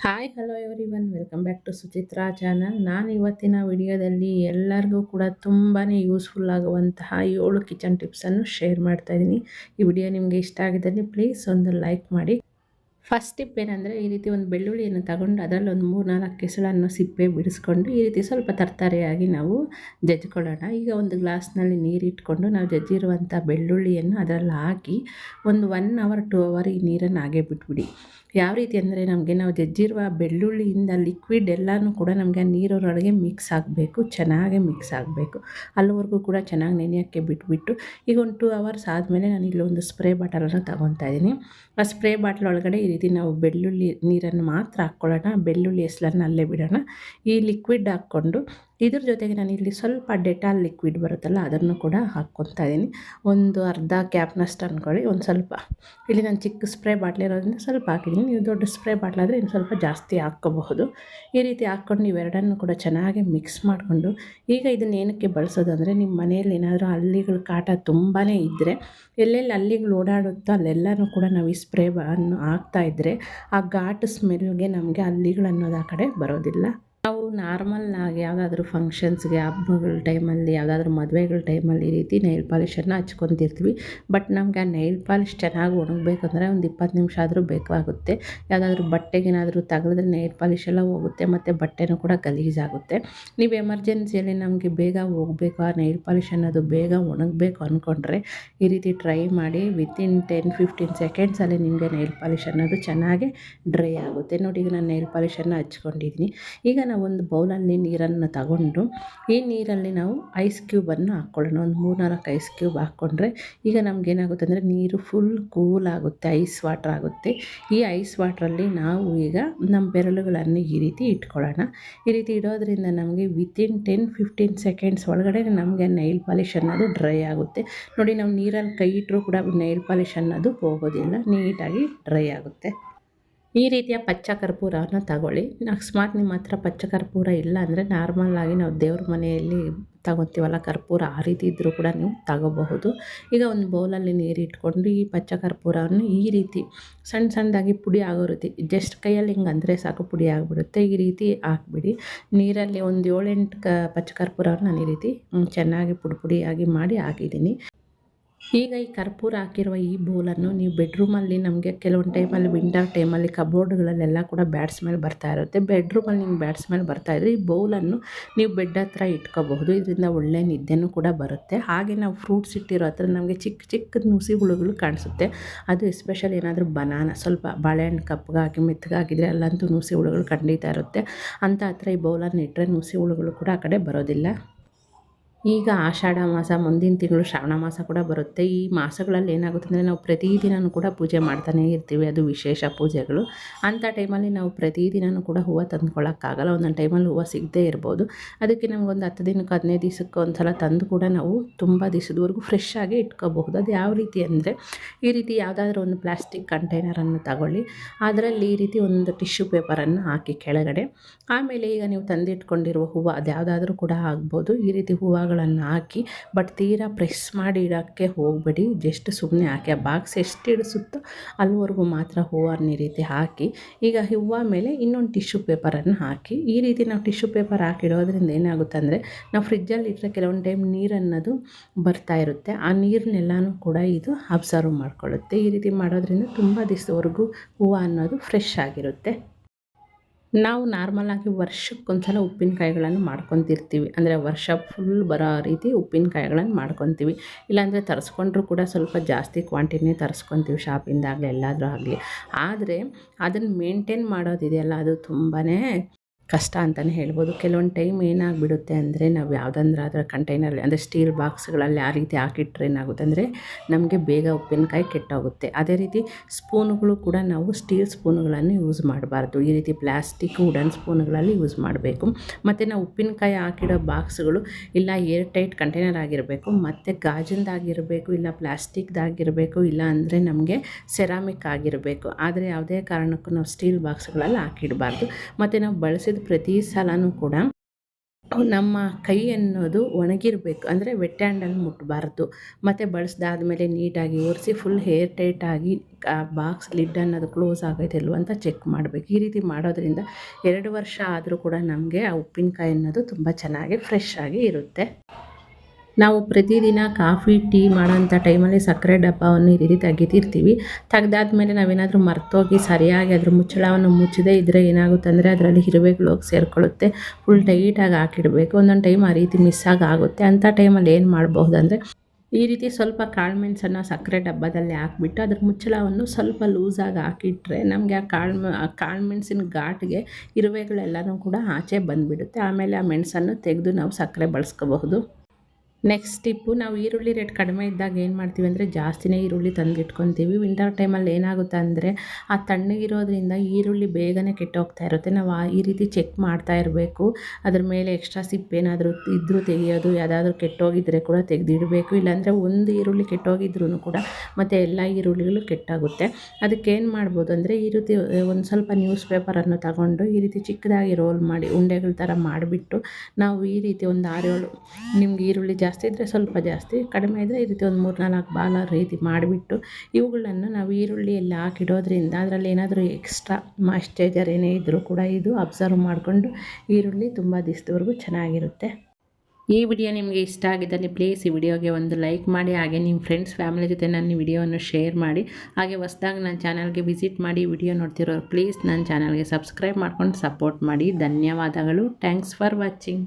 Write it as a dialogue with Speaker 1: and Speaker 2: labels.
Speaker 1: Hi hello everyone welcome back to Suchitra channel ನಾನು ಇವತ್ತಿನ ವಿಡಿಯೋದಲ್ಲಿ ಎಲ್ಲರಿಗೂ ಕೂಡ ತುಂಬಾ ಯೂಸ್ಫುಲ್ ಆಗುವಂತಹ ಏಳು ಕಿಚನ್ ಟಿಪ್ಸನ್ನು ಶೇರ್ ಮಾಡ್ತಾ ಇದ್ದೀನಿ ಈ ವಿಡಿಯೋ ನಿಮಗೆ ಇಷ್ಟ ಆಗಿದ್ದಲ್ಲಿ ಪ್ಲೀಸ್ ಒಂದು ಲೈಕ್ ಮಾಡಿ. ಫಸ್ಟ್ ಟಿಪ್ ಏನಂದರೆ, ಈ ರೀತಿ ಒಂದು ಬೆಳ್ಳುಳ್ಳಿಯನ್ನು ತಗೊಂಡು ಅದರಲ್ಲಿ ಒಂದು ಮೂರು ನಾಲ್ಕು ಕೆಸಳನ್ನು ಸಿಪ್ಪೆ ಬಿಡಿಸ್ಕೊಂಡು ಈ ರೀತಿ ಸ್ವಲ್ಪ ತರ್ತರೆಯಾಗಿ ನಾವು ಜಜ್ಜಿಕೊಳ್ಳೋಣ. ಈಗ ಒಂದು ಗ್ಲಾಸ್ನಲ್ಲಿ ನೀರಿಟ್ಕೊಂಡು ನಾವು ಜಜ್ಜಿರುವಂಥ ಬೆಳ್ಳುಳ್ಳಿಯನ್ನು ಅದರಲ್ಲಿ ಹಾಕಿ ಒಂದು ಒನ್ ಅವರ್ ಟು ಅವರ್ ಈ ನೀರನ್ನು ಹಾಗೆ ಬಿಟ್ಬಿಡಿ. ಯಾವ ರೀತಿ ಅಂದರೆ ನಮಗೆ ನಾವು ಜಜ್ಜಿರುವ ಬೆಳ್ಳುಳ್ಳಿಯಿಂದ ಲಿಕ್ವಿಡ್ ಎಲ್ಲನೂ ಕೂಡ ನಮಗೆ ನೀರೊಳಗೆ ಮಿಕ್ಸ್ ಆಗಬೇಕು, ಚೆನ್ನಾಗೆ ಮಿಕ್ಸ್ ಆಗಬೇಕು. ಅಲ್ಲಿವರೆಗೂ ಕೂಡ ಚೆನ್ನಾಗಿ ನೆನೆಯೋಕ್ಕೆ ಬಿಟ್ಬಿಟ್ಟು ಈಗ ಒಂದು ಟೂ ಅವರ್ಸ್ ಆದಮೇಲೆ ನಾನು ಇಲ್ಲೊಂದು ಸ್ಪ್ರೇ ಬಾಟಲನ್ನು ತಗೊತಾ ಇದ್ದೀನಿ. ಆ ಸ್ಪ್ರೇ ಬಾಟ್ಲ್ ಒಳಗಡೆ ಈ ರೀತಿ ನಾವು ಬೆಳ್ಳುಳ್ಳಿ ನೀರನ್ನು ಮಾತ್ರ ಹಾಕ್ಕೊಳ್ಳೋಣ, ಬೆಳ್ಳುಳ್ಳಿ ಹೆಸ್ಲನ್ನು ಅಲ್ಲೇ ಬಿಡೋಣ. ಈ ಲಿಕ್ವಿಡ್ ಹಾಕ್ಕೊಂಡು ಇದ್ರ ಜೊತೆಗೆ ನಾನು ಇಲ್ಲಿ ಸ್ವಲ್ಪ ಡೆಟಾಲ್ ಲಿಕ್ವಿಡ್ ಬರುತ್ತಲ್ಲ, ಅದನ್ನು ಕೂಡ ಹಾಕ್ಕೊತಾ ಇದ್ದೀನಿ. ಒಂದು ಅರ್ಧ ಕ್ಯಾಪ್ನಷ್ಟು ಅಂದ್ಕೊಳ್ಳಿ ಒಂದು ಸ್ವಲ್ಪ. ಇಲ್ಲಿ ನಾನು ಚಿಕ್ಕ ಸ್ಪ್ರೇ ಬಾಟ್ಲಿ ಇರೋದ್ರಿಂದ ಸ್ವಲ್ಪ ಹಾಕಿದ್ದೀನಿ. ನೀವು ದೊಡ್ಡ ಸ್ಪ್ರೇ ಬಾಟ್ಲಾದರೆ ಇನ್ನು ಸ್ವಲ್ಪ ಜಾಸ್ತಿ ಹಾಕ್ಕೋಬಹುದು. ಈ ರೀತಿ ಹಾಕ್ಕೊಂಡು ಇವೆರಡನ್ನು ಕೂಡ ಚೆನ್ನಾಗಿ ಮಿಕ್ಸ್ ಮಾಡಿಕೊಂಡು, ಈಗ ಇದನ್ನು ಏನಕ್ಕೆ ಬಳಸೋದು ಅಂದರೆ ನಿಮ್ಮ ಮನೆಯಲ್ಲಿ ಏನಾದರೂ ಹಲ್ಲಿಗಳ ಕಾಟ ತುಂಬಾ ಇದ್ದರೆ ಎಲ್ಲೆಲ್ಲಿ ಹಲ್ಲಿಗಳು ಓಡಾಡುತ್ತೋ ಅಲ್ಲೆಲ್ಲನೂ ಕೂಡ ನಾವು ಈ ಸ್ಪ್ರೇ ಅನ್ನು ಹಾಕ್ತಾಯಿದ್ರೆ ಆ ಘಾಟ್ ಸ್ಮೆಲ್ಗೆ ನಮಗೆ ಹಲ್ಲಿಗಳು ಅನ್ನೋದು ಆ ಕಡೆ ಬರೋದಿಲ್ಲ. ನಾವು ನಾರ್ಮಲ್ಲಾಗಿ ಯಾವುದಾದ್ರೂ ಫಂಕ್ಷನ್ಸ್ಗೆ ಹಬ್ಬಗಳ ಟೈಮಲ್ಲಿ ಯಾವುದಾದ್ರೂ ಮದುವೆಗಳ ಟೈಮಲ್ಲಿ ಈ ರೀತಿ ನೈಲ್ ಪಾಲಿಷನ್ನು ಹಚ್ಕೊತಿರ್ತೀವಿ ಬಟ್ ನಮ್ಗೆ ಆ ನೈಲ್ ಪಾಲಿಷ್ ಚೆನ್ನಾಗಿ ಒಣಗಬೇಕಂದ್ರೆ ಒಂದು ಇಪ್ಪತ್ತು ನಿಮಿಷ ಆದರೂ ಬೇಕಾಗುತ್ತೆ. ಯಾವುದಾದ್ರೂ ಬಟ್ಟೆಗೇನಾದರೂ ತಗಲಿದ್ರೆ ನೈಲ್ ಪಾಲಿಷ್ ಎಲ್ಲ ಹೋಗುತ್ತೆ ಮತ್ತು ಬಟ್ಟೆನೂ ಕೂಡ ಗಲೀಜಾಗುತ್ತೆ. ನೀವು ಎಮರ್ಜೆನ್ಸಿಯಲ್ಲಿ ನಮಗೆ ಬೇಗ ಹೋಗಬೇಕು, ಆ ನೈಲ್ ಪಾಲಿಷ್ ಅನ್ನೋದು ಬೇಗ ಒಣಗಬೇಕು ಅಂದ್ಕೊಂಡ್ರೆ ಈ ರೀತಿ ಟ್ರೈ ಮಾಡಿ ವಿತಿನ್ ಟೆನ್ ಫಿಫ್ಟೀನ್ ಸೆಕೆಂಡ್ಸಲ್ಲಿ ನಿಮಗೆ ನೈಲ್ ಪಾಲಿಷ್ ಅನ್ನೋದು ಚೆನ್ನಾಗಿ ಡ್ರೈ ಆಗುತ್ತೆ. ನೋಡಿ ಈಗ ನಾನು ನೈಲ್ ಪಾಲಿಷನ್ನು ಹಚ್ಕೊಂಡಿದ್ದೀನಿ ಈಗ ನಾವು ಒಂದು ಬೌಲಲ್ಲಿ ನೀರನ್ನು ತಗೊಂಡು, ಈ ನೀರಲ್ಲಿ ನಾವು ಐಸ್ ಕ್ಯೂಬನ್ನು ಹಾಕ್ಕೊಳ್ಳೋಣ. ಒಂದು ಮೂರು ನಾಲ್ಕು ಐಸ್ ಕ್ಯೂಬ್ ಹಾಕ್ಕೊಂಡ್ರೆ ಈಗ ನಮಗೇನಾಗುತ್ತೆ ಅಂದರೆ ನೀರು ಫುಲ್ ಕೂಲ್ ಆಗುತ್ತೆ ಐಸ್ ವಾಟ್ರ್ ಆಗುತ್ತೆ. ಈ ಐಸ್ ವಾಟ್ರಲ್ಲಿ ನಾವು ಈಗ ನಮ್ಮ ಬೆರಳುಗಳನ್ನು ಈ ರೀತಿ ಇಟ್ಕೊಳ್ಳೋಣ. ಈ ರೀತಿ ಇಡೋದ್ರಿಂದ ನಮಗೆ ವಿತಿನ್ ಟೆನ್ ಫಿಫ್ಟೀನ್ ಸೆಕೆಂಡ್ಸ್ ಒಳಗಡೆ ನಮಗೆ ನೈಲ್ ಪಾಲಿಶ್ ಅನ್ನೋದು ಡ್ರೈ ಆಗುತ್ತೆ. ನೋಡಿ, ನಾವು ನೀರಲ್ಲಿ ಕೈ ಇಟ್ಟರೂ ಕೂಡ ನೈಲ್ ಪಾಲಿಶ್ ಅನ್ನೋದು ಹೋಗೋದಿಲ್ಲ, ನೀಟಾಗಿ ಡ್ರೈ ಆಗುತ್ತೆ. ಈ ರೀತಿಯ ಪಚ್ಚ ಕರ್ಪೂರವನ್ನು ತಗೊಳ್ಳಿ. ಅಕಸ್ಮಾತ್ ನಿಮ್ಮ ಹತ್ರ ಪಚ್ಚ ಕರ್ಪೂರ ಇಲ್ಲ ಅಂದರೆ ನಾರ್ಮಲ್ಲಾಗಿ ನಾವು ದೇವ್ರ ಮನೆಯಲ್ಲಿ ತಗೊತೀವಲ್ಲ, ಕರ್ಪೂರ ಆ ರೀತಿ ಇದ್ದರೂ ಕೂಡ ನೀವು ತಗೋಬಹುದು. ಈಗ ಒಂದು ಬೌಲಲ್ಲಿ ನೀರು ಇಟ್ಕೊಂಡು ಈ ಪಚ್ಚ ಕರ್ಪೂರವನ್ನು ಈ ರೀತಿ ಸಣ್ಣ ಸಣ್ಣದಾಗಿ ಪುಡಿ ಆಗೋ ರೀತಿ ಜಸ್ಟ್ ಕೈಯಲ್ಲಿ ಹಿಂಗೆ ಅಂದರೆ ಸಾಕು ಪುಡಿ ಆಗಿಬಿಡುತ್ತೆ, ಈ ರೀತಿ ಹಾಕ್ಬಿಡಿ. ನೀರಲ್ಲಿ ಒಂದು ಏಳೆಂಟು ಕ ಪಚ್ಚ ಕರ್ಪೂರವನ್ನು ನಾನು ಈ ರೀತಿ ಚೆನ್ನಾಗಿ ಪುಡಿ ಪುಡಿಯಾಗಿ ಮಾಡಿ ಹಾಕಿದ್ದೀನಿ. ಈಗ ಈ ಕರ್ಪೂರ ಹಾಕಿರುವ ಈ ಬೌಲನ್ನು ನೀವು ಬೆಡ್ರೂಮಲ್ಲಿ ನಮಗೆ ಕೆಲವೊಂದು ಟೈಮಲ್ಲಿ ವಿಂಟರ್ ಟೈಮಲ್ಲಿ ಕಬೋರ್ಡ್ಗಳಲ್ಲೆಲ್ಲ ಕೂಡ ಬ್ಯಾಡ್ ಸ್ಮೆಲ್ ಬರ್ತಾ ಇರುತ್ತೆ. ಬೆಡ್ರೂಮಲ್ಲಿ ನಿಮ್ಗೆ ಬ್ಯಾಡ್ ಸ್ಮೆಲ್ ಬರ್ತಾ ಇದ್ರೆ ಈ ಬೌಲನ್ನು ನೀವು ಬೆಡ್ ಹತ್ರ ಇಟ್ಕೋಬಹುದು. ಇದರಿಂದ ಒಳ್ಳೆ ನಿದ್ದೆನೂ ಕೂಡ ಬರುತ್ತೆ. ಹಾಗೆ ನಾವು ಫ್ರೂಟ್ಸ್ ಇಟ್ಟಿರೋ ಹತ್ರ ನಮಗೆ ಚಿಕ್ಕ ಚಿಕ್ಕ ನುಸಿ ಹುಳುಗಳು ಕಾಣಿಸುತ್ತೆ. ಅದು ಎಸ್ಪೆಷಲ್ ಏನಾದರೂ ಬನಾನ, ಸ್ವಲ್ಪ ಬಾಳೆಹಣ್ಣು ಕಪ್ಪಗಾಗಿ ಮೆತ್ತಗಾಗಿದ್ರೆ ಅಲ್ಲಂತೂ ನುಸಿ ಹುಳುಗಳು ಖಂಡಿತ ಇರುತ್ತೆ. ಅಂತ ಹತ್ರ ಈ ಬೌಲನ್ನು ಇಟ್ಟರೆ ನುಸಿ ಹುಳುಗಳು ಕೂಡ ಆ ಕಡೆ ಬರೋದಿಲ್ಲ. ಈಗ ಆಷಾಢ ಮಾಸ, ಮುಂದಿನ ತಿಂಗಳು ಶ್ರಾವಣ ಮಾಸ ಕೂಡ ಬರುತ್ತೆ. ಈ ಮಾಸಗಳಲ್ಲಿ ಏನಾಗುತ್ತೆ ಅಂದರೆ ನಾವು ಪ್ರತಿದಿನವೂ ಕೂಡ ಪೂಜೆ ಮಾಡ್ತಾನೇ ಇರ್ತೀವಿ. ಅದು ವಿಶೇಷ ಪೂಜೆಗಳು. ಅಂಥ ಟೈಮಲ್ಲಿ ನಾವು ಪ್ರತಿದಿನವೂ ಕೂಡ ಹೂವು ತಂದ್ಕೊಳ್ಳೋಕ್ಕಾಗಲ್ಲ. ಒಂದೊಂದು ಟೈಮಲ್ಲಿ ಹೂವು ಸಿಗದೇ ಇರ್ಬೋದು. ಅದಕ್ಕೆ ನಮಗೊಂದು ಹತ್ತು ದಿನಕ್ಕೆ, ಹದಿನೈದು ದಿವಸಕ್ಕೆ ಒಂದು ಸಲ ತಂದು ಕೂಡ ನಾವು ತುಂಬ ದಿವಸದವರೆಗೂ ಫ್ರೆಶ್ ಆಗಿ ಇಟ್ಕೋಬಹುದು. ಅದು ಯಾವ ರೀತಿ ಅಂದರೆ ಈ ರೀತಿ ಯಾವುದಾದ್ರೂ ಒಂದು ಪ್ಲಾಸ್ಟಿಕ್ ಕಂಟೈನರನ್ನು ತಗೊಳ್ಳಿ. ಅದರಲ್ಲಿ ಈ ರೀತಿ ಒಂದು ಟಿಶ್ಯೂ ಪೇಪರನ್ನು ಹಾಕಿ ಕೆಳಗಡೆ. ಆಮೇಲೆ ಈಗ ನೀವು ತಂದಿಟ್ಕೊಂಡಿರುವ ಹೂವು ಅದು ಯಾವುದಾದ್ರೂ ಕೂಡ ಆಗ್ಬೋದು. ಈ ರೀತಿ ಹೂವುಗಳು ಗಳನ್ನು ಹಾಕಿ ಬಟ್ ತೀರಾ ಪ್ರೆಸ್ ಮಾಡಿ ಇಡೋಕ್ಕೆ ಹೋಗಬೇಡಿ. ಜಸ್ಟ್ ಸುಮ್ಮನೆ ಹಾಕಿ, ಆ ಬಾಕ್ಸ್ ಎಷ್ಟು ಇಡಿಸುತ್ತೋ ಅಲ್ಲಿವರೆಗೂ ಮಾತ್ರ ಹೂವನ್ನ ಈ ರೀತಿ ಹಾಕಿ, ಈಗ ಹೂವ ಮೇಲೆ ಇನ್ನೊಂದು ಟಿಶ್ಯೂ ಪೇಪರನ್ನು ಹಾಕಿ, ಈ ರೀತಿ ನಾವು ಟಿಶ್ಯೂ ಪೇಪರ್ ಹಾಕಿಡೋದ್ರಿಂದ ಏನಾಗುತ್ತೆ ಅಂದರೆ, ನಾವು ಫ್ರಿಜ್ಜಲ್ಲಿ ಇಟ್ಟರೆ ಕೆಲವೊಂದು ಟೈಮ್ ನೀರನ್ನೋದು ಬರ್ತಾ ಇರುತ್ತೆ. ಆ ನೀರನ್ನೆಲ್ಲನೂ ಕೂಡ ಇದು ಅಬ್ಸರ್ವ್ ಮಾಡ್ಕೊಳ್ಳುತ್ತೆ. ಈ ರೀತಿ ಮಾಡೋದ್ರಿಂದ ತುಂಬ ದಿವಸವರೆಗೂ ಹೂವು ಅನ್ನೋದು ಫ್ರೆಶ್ ಆಗಿರುತ್ತೆ. ನಾವು ನಾರ್ಮಲಾಗಿ ವರ್ಷಕ್ಕೊಂದ್ಸಲ ಉಪ್ಪಿನಕಾಯಿಗಳನ್ನು ಮಾಡ್ಕೊತಿರ್ತೀವಿ. ಅಂದರೆ ವರ್ಷ ಫುಲ್ ಬರೋ ರೀತಿ ಉಪ್ಪಿನಕಾಯಿಗಳನ್ನು ಮಾಡ್ಕೊತೀವಿ. ಇಲ್ಲಾಂದರೆ ತರಿಸ್ಕೊಂಡ್ರೂ ಕೂಡ ಸ್ವಲ್ಪ ಜಾಸ್ತಿ ಕ್ವಾಂಟಿಟಿನೇ ತರಿಸ್ಕೊತೀವಿ ಶಾಪಿಂದಾಗಲಿ, ಎಲ್ಲಾದರೂ ಆಗಲಿ. ಆದರೆ ಅದನ್ನು ಮೇಂಟೈನ್ ಮಾಡೋದಿದೆಯಲ್ಲ, ಅದು ತುಂಬಾ ಕಷ್ಟ ಅಂತಲೇ ಹೇಳ್ಬೋದು. ಕೆಲವೊಂದು ಟೈಮ್ ಏನಾಗ್ಬಿಡುತ್ತೆ ಅಂದರೆ ನಾವು ಯಾವುದಂದ್ರೆ ಅದರ ಕಂಟೈನರ್ ಅಂದರೆ ಸ್ಟೀಲ್ ಬಾಕ್ಸ್ಗಳಲ್ಲಿ ಆ ರೀತಿ ಹಾಕಿಟ್ರೆ ಏನಾಗುತ್ತೆ ಅಂದರೆ ನಮಗೆ ಬೇಗ ಉಪ್ಪಿನಕಾಯಿ ಕೆಟ್ಟೋಗುತ್ತೆ. ಅದೇ ರೀತಿ ಸ್ಪೂನುಗಳು ಕೂಡ ನಾವು ಸ್ಟೀಲ್ ಸ್ಪೂನುಗಳನ್ನು ಯೂಸ್ ಮಾಡಬಾರ್ದು. ಈ ರೀತಿ ಪ್ಲಾಸ್ಟಿಕ್ ವುಡನ್ ಸ್ಪೂನ್ಗಳಲ್ಲಿ ಯೂಸ್ ಮಾಡಬೇಕು. ಮತ್ತು ನಾವು ಉಪ್ಪಿನಕಾಯಿ ಹಾಕಿಡೋ ಬಾಕ್ಸ್ಗಳು ಇಲ್ಲ ಏರ್ ಟೈಟ್ ಕಂಟೈನರ್ ಆಗಿರಬೇಕು, ಮತ್ತು ಗಾಜಿಂದಾಗಿರಬೇಕು ಇಲ್ಲ ಪ್ಲಾಸ್ಟಿಕ್ದಾಗಿರಬೇಕು ಇಲ್ಲ ಅಂದರೆ ನಮಗೆ ಸೆರಾಮಿಕ್ ಆಗಿರಬೇಕು. ಆದರೆ ಯಾವುದೇ ಕಾರಣಕ್ಕೂ ನಾವು ಸ್ಟೀಲ್ ಬಾಕ್ಸ್ಗಳಲ್ಲಿ ಹಾಕಿಡಬಾರ್ದು. ಮತ್ತು ನಾವು ಬಳಸಿದ ಪ್ರತಿ ಸಲವೂ ಕೂಡ ನಮ್ಮ ಕೈ ಅನ್ನೋದು ಒಣಗಿರಬೇಕು. ಅಂದರೆ ವೆಟ್ ಹ್ಯಾಂಡಲ್ಲಿ ಮುಟ್ಟಬಾರ್ದು ಮತ್ತು ಬಳಸಿದಾದ್ಮೇಲೆ ನೀಟಾಗಿ ಒರೆಸಿ ಫುಲ್ ಹೇರ್ ಟೈಟಾಗಿ ಬಾಕ್ಸ್ ಲಿಡ್ ಅನ್ನೋದು ಕ್ಲೋಸ್ ಆಗೈತೆ ಇಲ್ವ ಅಂತ ಚೆಕ್ ಮಾಡಬೇಕು. ಈ ರೀತಿ ಮಾಡೋದ್ರಿಂದ ಎರಡು ವರ್ಷ ಆದರೂ ಕೂಡ ನಮಗೆ ಆ ಉಪ್ಪಿನಕಾಯಿ ಅನ್ನೋದು ತುಂಬ ಚೆನ್ನಾಗಿ ಫ್ರೆಶ್ ಆಗಿ ಇರುತ್ತೆ. ನಾವು ಪ್ರತಿದಿನ ಕಾಫಿ, ಟೀ ಮಾಡೋಂಥ ಟೈಮಲ್ಲಿ ಸಕ್ಕರೆ ಡಬ್ಬವನ್ನು ಈ ರೀತಿ ತೆಗಿತಿರ್ತೀವಿ ತೆಗ್ದಾದ್ಮೇಲೆ ನಾವೇನಾದರೂ ಮರ್ತೋಗಿ ಸರಿಯಾಗಿ ಅದ್ರ ಮುಚ್ಚಳವನ್ನು ಮುಚ್ಚದೇ ಇದ್ದರೆ ಏನಾಗುತ್ತೆ ಅಂದರೆ ಅದರಲ್ಲಿ ಇರುವೆಗಳು ಹೋಗಿ ಸೇರಿಕೊಳ್ಳುತ್ತೆ. ಫುಲ್ ಟೈಟಾಗಿ ಹಾಕಿಡಬೇಕು. ಒಂದೊಂದು ಟೈಮ್ ಆ ರೀತಿ ಮಿಸ್ ಆಗುತ್ತೆ. ಅಂಥ ಟೈಮಲ್ಲಿ ಏನು ಮಾಡಬಹುದು ಅಂದರೆ ಈ ರೀತಿ ಸ್ವಲ್ಪ ಕಾಳುಮೆಣಸನ್ನು ಸಕ್ಕರೆ ಡಬ್ಬದಲ್ಲಿ ಹಾಕ್ಬಿಟ್ಟು ಅದ್ರ ಮುಚ್ಚಳವನ್ನು ಸ್ವಲ್ಪ ಲೂಸಾಗಿ ಹಾಕಿಟ್ರೆ ನಮಗೆ ಆ ಕಾಳು ಆ ಕಾಳುಮೆಣಸಿನ ಘಾಟ್ಗೆ ಇರುವೆಗಳೆಲ್ಲನೂ ಕೂಡ ಆಚೆ ಬಂದುಬಿಡುತ್ತೆ. ಆಮೇಲೆ ಆ ಮೆಣಸನ್ನು ತೆಗೆದು ನಾವು ಸಕ್ಕರೆ ಬಳಸ್ಕೋಬಹುದು. ನೆಕ್ಸ್ಟ್ ಟಿಪ್ಪು ನಾವು ಈರುಳ್ಳಿ ರೇಟ್ ಕಡಿಮೆ ಇದ್ದಾಗ ಏನು ಮಾಡ್ತೀವಿ ಅಂದರೆ ಜಾಸ್ತಿನೇ ಈರುಳ್ಳಿ ತಂದಿಟ್ಕೊತೀವಿ. ವಿಂಟರ್ ಟೈಮಲ್ಲಿ ಏನಾಗುತ್ತೆ ಅಂದರೆ ಆ ತಣ್ಣಗಿರೋದ್ರಿಂದ ಈರುಳ್ಳಿ ಬೇಗನೆ ಕೆಟ್ಟೋಗ್ತಾ ಇರುತ್ತೆ. ನಾವು ಆ, ಈ ರೀತಿ ಚೆಕ್ ಮಾಡ್ತಾ ಇರಬೇಕು. ಅದ್ರ ಮೇಲೆ ಎಕ್ಸ್ಟ್ರಾ ಸಿಪ್ಪೇನಾದರೂ ಇದ್ದರೂ ತೆಗೆಯೋದು, ಯಾವುದಾದ್ರೂ ಕೆಟ್ಟೋಗಿದ್ದರೆ ಕೂಡ ತೆಗೆದಿಡಬೇಕು. ಇಲ್ಲಾಂದರೆ ಒಂದು ಈರುಳ್ಳಿ ಕೆಟ್ಟೋಗಿದ್ರೂ ಕೂಡ ಮತ್ತು ಎಲ್ಲ ಈರುಳ್ಳಿಗಳು ಕೆಟ್ಟಾಗುತ್ತೆ. ಅದಕ್ಕೆ ಏನು ಮಾಡ್ಬೋದು ಅಂದರೆ ಈ ರೀತಿ ಒಂದು ಸ್ವಲ್ಪ ನ್ಯೂಸ್ ಪೇಪರನ್ನು ತಗೊಂಡು ಈ ರೀತಿ ಚಿಕ್ಕದಾಗಿ ರೋಲ್ ಮಾಡಿ, ಉಂಡೆಗಳ ಥರ ಮಾಡಿಬಿಟ್ಟು ನಾವು ಈ ರೀತಿ ಒಂದು ಆರೇಳು ನಿಮ್ಗೆ ಈರುಳ್ಳಿ ಜಾಸ್ತಿ ಇದ್ದರೆ ಸ್ವಲ್ಪ ಜಾಸ್ತಿ, ಕಡಿಮೆ ಇದ್ದರೆ ಈ ರೀತಿ ಒಂದು ಮೂರು ನಾಲ್ಕು ಬಾಲ ರೀತಿ ಮಾಡಿಬಿಟ್ಟು ಇವುಗಳನ್ನು ನಾವು ಈರುಳ್ಳಿಯಲ್ಲಿ ಹಾಕಿಡೋದ್ರಿಂದ ಅದರಲ್ಲಿ ಏನಾದರೂ ಎಕ್ಸ್ಟ್ರಾ ಮಾಯ್ಶ್ಚರೈಸರ್ ಏನೇ ಇದ್ದರೂ ಕೂಡ ಇದು ಅಬ್ಸರ್ವ್ ಮಾಡಿಕೊಂಡು ಈರುಳ್ಳಿ ತುಂಬ ದಿವಸದವರೆಗೂ ಚೆನ್ನಾಗಿರುತ್ತೆ. ಈ ವಿಡಿಯೋ ನಿಮಗೆ ಇಷ್ಟ ಆಗಿದ್ದಲ್ಲಿ ಪ್ಲೀಸ್ ಈ ವಿಡಿಯೋಗೆ ಒಂದು ಲೈಕ್ ಮಾಡಿ, ಹಾಗೆ ನಿಮ್ಮ ಫ್ರೆಂಡ್ಸ್ ಫ್ಯಾಮಿಲಿ ಜೊತೆ ನನ್ನ ವಿಡಿಯೋವನ್ನು ಶೇರ್ ಮಾಡಿ, ಹಾಗೆ ಹೊಸದಾಗಿ ನನ್ನ ಚಾನಲ್ಗೆ ವಿಸಿಟ್ ಮಾಡಿ ವಿಡಿಯೋ ನೋಡ್ತಿರೋರು ಪ್ಲೀಸ್ ನನ್ನ ಚಾನಲ್ಗೆ ಸಬ್ಸ್ಕ್ರೈಬ್ ಮಾಡ್ಕೊಂಡು ಸಪೋರ್ಟ್ ಮಾಡಿ. ಧನ್ಯವಾದಗಳು. Thanks for watching